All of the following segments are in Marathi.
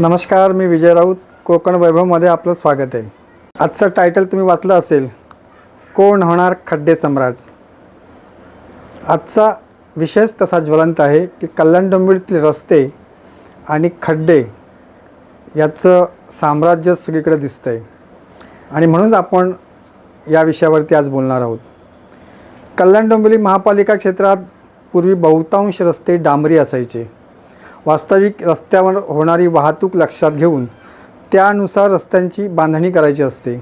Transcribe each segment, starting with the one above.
नमस्कार मी विजय राऊत. कोकण वैभवमध्ये आपलं स्वागत आहे. आजचं टायटल तुम्ही वाचलं असेल कोण होणार खड्डे सम्राट? आजचा विशेष तसा ज्वलंत आहे की कल्याण डोंबिवलीतले रस्ते आणि खड्डे याचं साम्राज्य सगळीकडे दिसतं आहे आणि म्हणूनच आपण या विषयावरती आज बोलणार आहोत. कल्याण डोंबिवली महापालिका क्षेत्रात पूर्वी बहुतांश रस्ते डांबरी असायचे. वास्तविक रस्त्यावर होणारी वाहतूक लक्षात घेऊन त्यानुसार रस्त्यांची बांधणी करायची असते.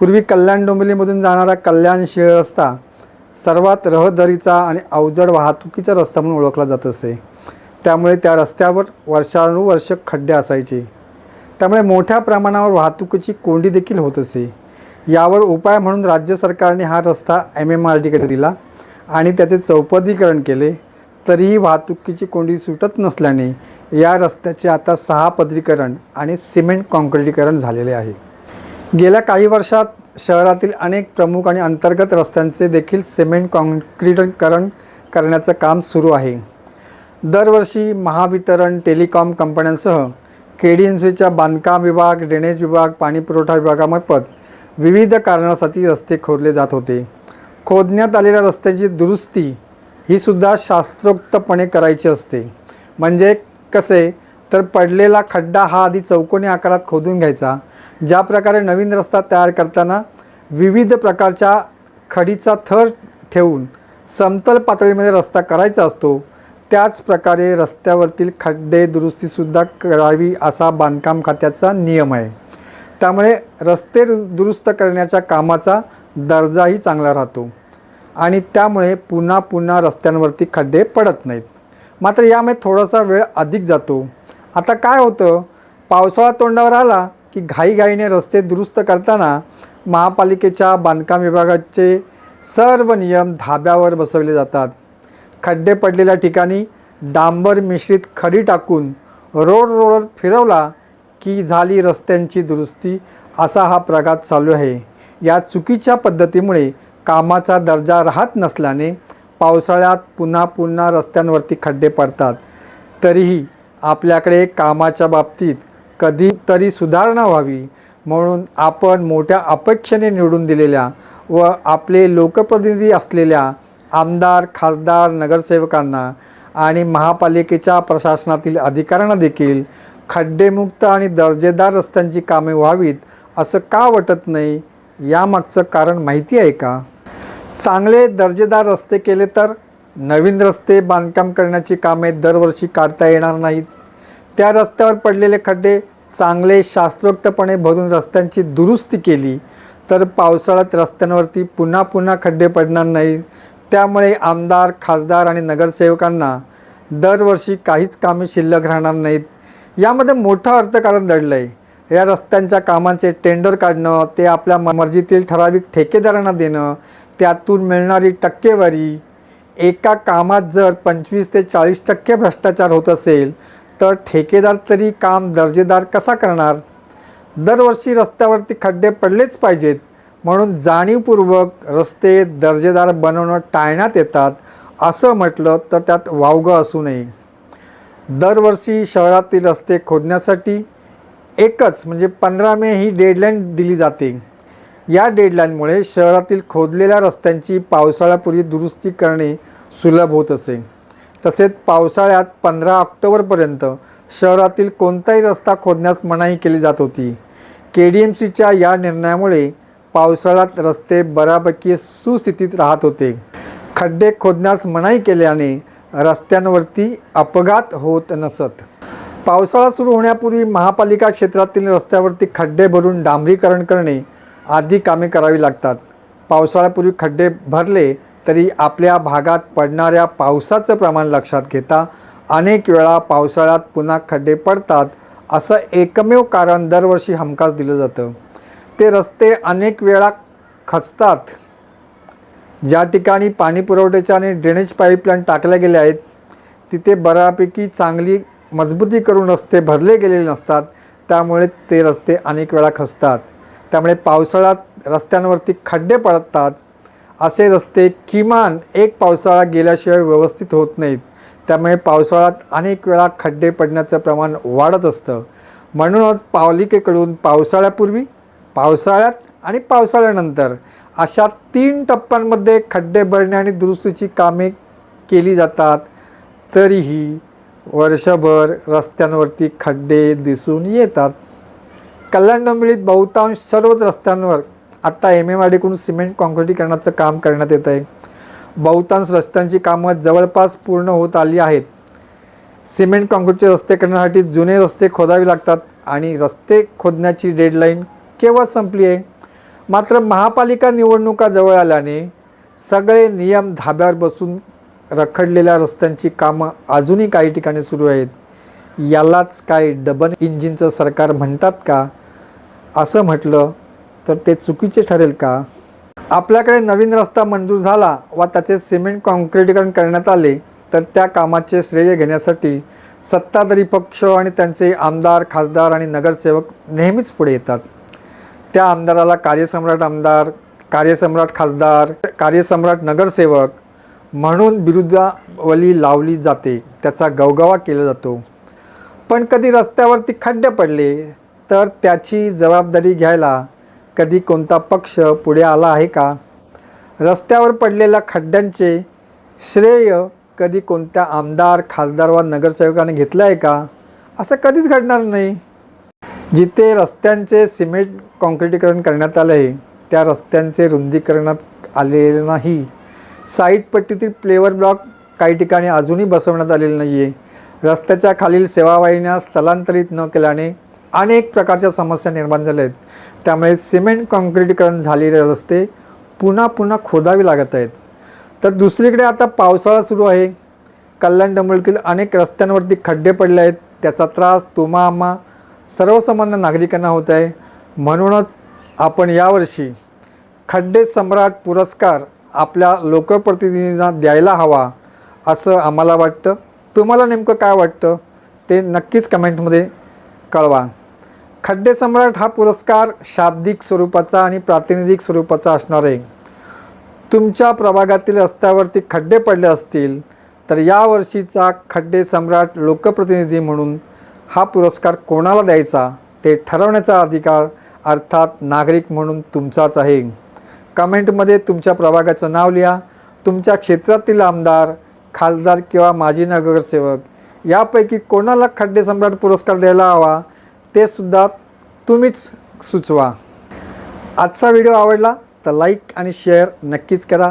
पूर्वी कल्याण डोंबिवलीमधून जाणारा कल्याण शिळ रस्ता सर्वात रहदारीचा आणि अवजड वाहतुकीचा रस्ता म्हणून ओळखला जात असे. त्यामुळे त्या रस्त्यावर वर्षानुवर्ष खड्डे असायचे. त्यामुळे मोठ्या प्रमाणावर वाहतुकीची कोंडी देखील होत असे. यावर उपाय म्हणून राज्य सरकारने हा रस्ता एम एम आर डीकडे दिला आणि त्याचे चौपदीकरण केले. तरीही वाहतुकीची कोंडी सुटत नसल्याने या रस्त्याचे आता सहा पदरीकरण आणि सिमेंट काँक्रिटीकरण झालेले आहे. गेल्या काही वर्षात शहरातील अनेक प्रमुख आणि अंतर्गत रस्त्यांचे देखील सिमेंट काँक्रिटीकरण करण्याचं काम सुरू आहे. दरवर्षी महावितरण टेलिकॉम कंपन्यांसह के डी एम सीच्या बांधकाम विभाग ड्रेनेज विभाग पाणीपुरवठा विभागामार्फत विविध कारणासाठी रस्ते खोदले जात होते. खोदण्यात आलेल्या रस्त्याची दुरुस्ती ही सुद्धा शास्त्रोक्तपणे करायची असते. म्हणजे कसे? तर पडलेला खड्डा हा आधी चौकोनी आकारात खोदून घ्यायचा ज्या प्रकारे नवीन रस्ता तयार करताना विविध प्रकारच्या खडीचा थर ठेवून समतल पातळीमध्ये रस्ता करायचा असतो त्याच प्रकारे रस्त्यावरतील खड्डे दुरुस्तीसुद्धा करावी असा बांधकाम खात्याचा नियम आहे. त्यामुळे रस्ते रु- दुरुस्त करण्याच्या कामाचा दर्जाही चांगला राहतो. आणि त्यामुळे पुन्हा पुन्हा रस्त्यांवरती खड्डे पडत नाहीत. मात्र यामध्ये थोडासा वेळ अधिक जातो. आता काय होतं? पावसाळा तोंडावर आला की घाईघाईने रस्ते दुरुस्त करताना महापालिकेच्या बांधकाम विभागाचे सर्व नियम धाब्यावर बसवले जातात. खड्डे पडलेल्या ठिकाणी डांबर मिश्रित खडी टाकून रोड रोडवर फिरवला की झाली रस्त्यांची दुरुस्ती असा हा प्रघात चालू आहे. या चुकीच्या पद्धतीमुळे कामाचा दर्जा राहत नसल्याने पावसाळ्यात पुन्हा पुन्हा रस्त्यांवरती खड्डे पडतात. तरीही आपल्याकडे कामाच्या बाबतीत कधीतरी सुधारणा व्हावी म्हणून आपण मोठ्या अपेक्षेने निवडून दिलेल्या व आपले लोकप्रतिनिधी असलेल्या आमदार खासदार नगरसेवकांना आणि महापालिकेच्या प्रशासनातील अधिकाऱ्यांना देखील खड्डेमुक्त आणि दर्जेदार रस्त्यांची कामे व्हावीत असं का वाटत नाही यामागचं कारण माहिती आहे का? चांगले दर्जेदार रस्ते केले तर नवीन रस्ते बांधकाम करण्याची कामे दरवर्षी काढता येणार नाहीत. त्या रस्त्यावर पडलेले खड्डे चांगले शास्त्रोक्तपणे भरून रस्त्यांची दुरुस्ती केली तर पावसाळ्यात रस्त्यांवरती पुन्हा पुन्हा खड्डे पडणार नाहीत. त्यामुळे आमदार खासदार आणि नगरसेवकांना दरवर्षी काहीच कामे शिल्लक राहणार नाहीत. यामध्ये मोठं अर्थकारण दडलं आहे या रस्त्यांच्या कामांचे टेंडर काढणं ते आपल्या मर्जीतील ठराविक ठेकेदारांना देणं त्यातून मिळणारी टक्केवारी एका कामात जर पंचवीस ते चाळीस टक्के भ्रष्टाचार होत असेल तर ठेकेदार तरी काम दर्जेदार कसा करणार? दरवर्षी रस्त्यावरती खड्डे पडलेच पाहिजेत म्हणून जाणीवपूर्वक रस्ते दर्जेदार बनवणं टाळण्यात येतात असं म्हटलं तर त्यात वावगं असू नये. दरवर्षी शहरातील रस्ते खोदण्यासाठी एकच म्हणजे पंधरा मे ही डेडलाईन दिली जाते. या डेडलाईनमुळे शहरातील खोदलेल्या रस्त्यांची पावसाळ्यापूर्वी दुरुस्ती करणे सुलभ होत असे. तसेच पावसाळ्यात पंधरा ऑक्टोबरपर्यंत शहरातील कोणताही रस्ता खोदण्यास मनाई केली जात होती. के डी एम सीच्या या निर्णयामुळे पावसाळ्यात रस्ते बऱ्यापैकी सुस्थितीत राहत होते. खड्डे खोदण्यास मनाई केल्याने रस्त्यांवरती अपघात होत नसत. पावसाळा सुरू होण्यापूर्वी महापालिका क्षेत्रातील रस्त्यावरती खड्डे भरून डांबरीकरण करणे आदी कामे करावी लागतात. पावसाळ्यापूर्वी खड्डे भरले तरी आपल्या भागात पडणाऱ्या पावसाचं प्रमाण लक्षात घेता अनेक वेळा पावसाळ्यात पुन्हा खड्डे पडतात असं एकमेव कारण दरवर्षी हमखास दिलं जातं. ते रस्ते अनेक वेळा खचतात. ज्या ठिकाणी पाणी पुरवठ्याच्या आणि ड्रेनेज पाईपलाईन टाकल्या गेल्या आहेत तिथे बऱ्यापैकी चांगली मजबूती करून रस्ते भरले गेलेले नसतात. त्यामुळे ते रस्ते अनेक वेळा खचतात. त्यामुळे पावसाळ्यात रस्त्यांवरती खड्डे पडतात असे रस्ते किमान एक पावसाळा गेल्याशिवाय व्यवस्थित होत नाहीत. त्यामुळे पावसाळ्यात अनेक वेळा खड्डे पडण्याचं प्रमाण वाढत असतं. म्हणूनच पालिकेकडून पावसाळ्यापूर्वी पावसाळ्यात आणि पावसाळ्यानंतर अशा तीन टप्प्यांमध्ये खड्डे भरणे आणि दुरुस्तीची कामे केली जातात. तरीही वर्षभर रस्त्यांवरती खड्डे दिसून येतात. कल्याण डोंबिवलीत बहुतांश सर्वच रस्त्यांवर आत्ता एम एम आर डीकडून सिमेंट काँक्रिटीकरणाचं काम करण्यात येत आहे. बहुतांश रस्त्यांची कामं जवळपास पूर्ण होत आली आहेत. सिमेंट काँक्रीटचे रस्ते करण्यासाठी जुने रस्ते खोदावे लागतात आणि रस्ते खोदण्याची डेडलाईन केव्हा संपली आहे. मात्र महापालिका निवडणुका जवळ आल्याने सगळे नियम धाब्यावर बसून रखडलेल्या रस्त्यांची कामं अजूनही काही ठिकाणी सुरू आहेत. यालाच काय डबल इंजिनचं सरकार म्हणतात का? असं म्हटलं तर ते चुकीचे ठरेल का? आपल्याकडे नवीन रस्ता मंजूर झाला व त्याचे सिमेंट कॉन्क्रीटीकरण करण्यात आले तर त्या कामाचे श्रेय घेण्यासाठी सत्ताधारी पक्ष आणि त्यांचे आमदार खासदार आणि नगरसेवक नेहमीच पुढे येतात. त्या आमदाराला कार्यसम्राट आमदार कार्यसम्राट खासदार कार्यसम्राट नगरसेवक म्हणून विरुद्धावली लावली जाते त्याचा गवगवा केला जातो. पण कधी रस्त्यावरती खड्डे पडले तर त्याची जबाबदारी घ्यायला कधी कोणता पक्ष पुढे आला आहे का? रस्त्यावर पडलेल्या खड्ड्यांचे श्रेय कधी कोणत्या आमदार खासदार वा नगरसेवकाने घेतलं आहे का? असं कधीच घडणार नाही. जिथे रस्त्यांचे सिमेंट काँक्रिटीकरण करण्यात आले आहे त्या रस्त्यांचे रुंदीकरणात आलेले नाही. साईट पट्टीतील प्लेवर ब्लॉक काही ठिकाणी अजूनही बसवण्यात आलेले नाही आहे रस्त्याच्या खालील सेवावाहिन्या स्थलांतरित न केल्याने अनेक प्रकारच्या समस्या निर्माण झाल्या आहेत. त्यामुळे सिमेंट काँक्रिटीकरण झालेले रस्ते पुन्हा पुन्हा खोदावे लागत आहेत. तर दुसरीकडे आता पावसाळा सुरू आहे. कल्याण डोंबिवलीतील अनेक रस्त्यांवरती खड्डे पडले आहेत. त्याचा त्रास तुम्हा आम्हा सर्वसामान्य नागरिकांना होत आहे. म्हणूनच आपण यावर्षी खड्डे सम्राट पुरस्कार आपल्या लोकप्रतिनिधींना द्यायला हवा असं आम्हाला वाटतं. तुम्हाला नेमकं काय वाटतं ते नक्कीच कमेंटमध्ये कळवा. खड्डे सम्राट हा पुरस्कार शाब्दिक स्वरूपाचा आणि प्रातिनिधिक स्वरूपाचा असणार. आहे तुमच्या प्रभागातील रस्त्यावरती खड्डे पडले असतील तर यावर्षीचा खड्डे सम्राट लोकप्रतिनिधी म्हणून हा पुरस्कार कोणाला द्यायचा ते ठरवण्याचा अधिकार अर्थात नागरिक म्हणून तुमचाच आहे. कमेंटमध्ये तुमच्या प्रभागाचं नाव लिहा. तुमच्या क्षेत्रातील आमदार खासदार किंवा माजी नगरसेवक यापैकी कोणाला खड्डे सम्राट पुरस्कार द्यायला हवा ते सुद्धा तुम्हीच सुचवा. आजचा व्हिडिओ आवडला तर लाईक आणि शेअर नक्कीच करा.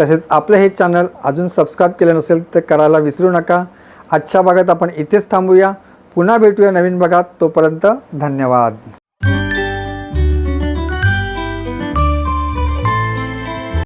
तसेच आपलं हे चॅनल अजून सबस्क्राईब केलं नसेल तर करायला विसरू नका. आजच्या भागात आपण इथेच थांबूया. पुन्हा भेटूया नवीन भागात. तोपर्यंत धन्यवाद.